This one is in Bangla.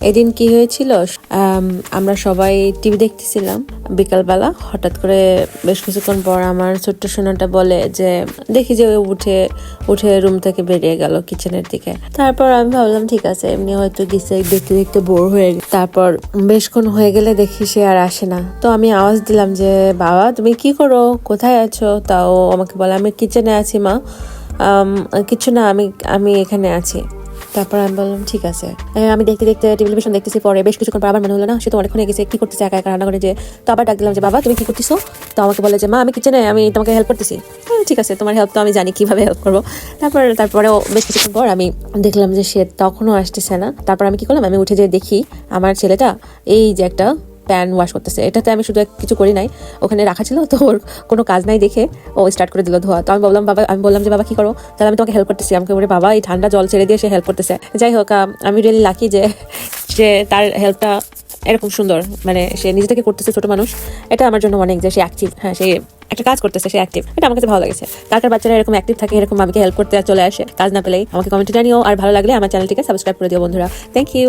এদিন কি হয়েছিল? আমরা সবাই টিভি দেখতেছিলাম বিকালবেলা। হঠাৎ করে বেশ কিছুক্ষণ পর আমার ছোট্ট সোনাটা বলে যে, দেখি যে উঠে উঠে রুম থেকে বেরিয়ে গেল কিচেনের দিকে। তারপর আমি ভাবলাম, ঠিক আছে, এমনি হয়তো গেছে দেখতে দেখতে বোর হয়ে তারপর বেশক্ষণ হয়ে গেলে দেখি সে আর আসে না। তো আমি আওয়াজ দিলাম যে, বাবা, তুমি কি করো? কোথায় আছো? তাও আমাকে বলে, আমি কিচেনে আছি, মা। কিছু না, আমি আমি এখানে আছি। তারপর আমি বললাম, ঠিক আছে। আমি দেখতে দেখতে টেলিভিশন দেখতেছি, পরে বেশ কিছুক্ষণ পর আবার মনে হলো, না, সে তো অনেকক্ষণ গেছে, কি করতেছে একা একা রান্না করে যে, তো আবার ডাক দিলাম যে, বাবা, তুমি কি করতেছো? তো আমাকে বলে যে, মা, আমি কিচেনে আমি তোমাকে হেল্প করতেছি। ঠিক আছে, তোমার হেল্প তো আমি জানি, কীভাবে হেল্প করব? তারপর, তারপরেও বেশ কিছুক্ষণ পর আমি দেখলাম যে, সে তখনও আসতেছে না। তারপর আমি কি করলাম, আমি উঠে যেয়ে দেখি, আমার ছেলেটা, এই যে একটা প্যান ওয়াশ করতেছে। এটাতে আমি শুধু কিছু করি নাই। ওখানে রাখা ছিল, তো ওর কোনো কাজ নাই দেখে ও স্টার্ট করে দিল ধোয়া। তো আমি বললাম, বাবা, আমি বললাম যে, বাবা, কি করো? তাহলে আমি তোমাকে হেল্প করতেছি। আমাকে বলে, বাবা, এই ঠান্ডা জল ছেড়ে দিয়ে সে হেল্প করতেছে। যাই হোক, আমি রিয়েলি লাকি যে যে তার হেল্পটা এরকম সুন্দর। মানে সে নিজে থেকে করতেছে, ছোট মানুষ। এটা আমার জন্য অনেক যে, সে অ্যাক্টিভ হ্যাঁ সে একটা কাজ করতেছে, সে অ্যাক্টিভ এটা আমার কাছে ভালো লাগছে। কার কার বাচ্চারা এরকম অ্যাক্টিভ থাকে, এরকম আমাকে হেল্প করতে চলে আসে, কাজ না পেলেই, আমাকে কমেন্টে জানিও। আর ভালো লাগলে আমার চ্যানেলটিকে সাবস্ক্রাইব করে দিও, বন্ধুরা। Thank you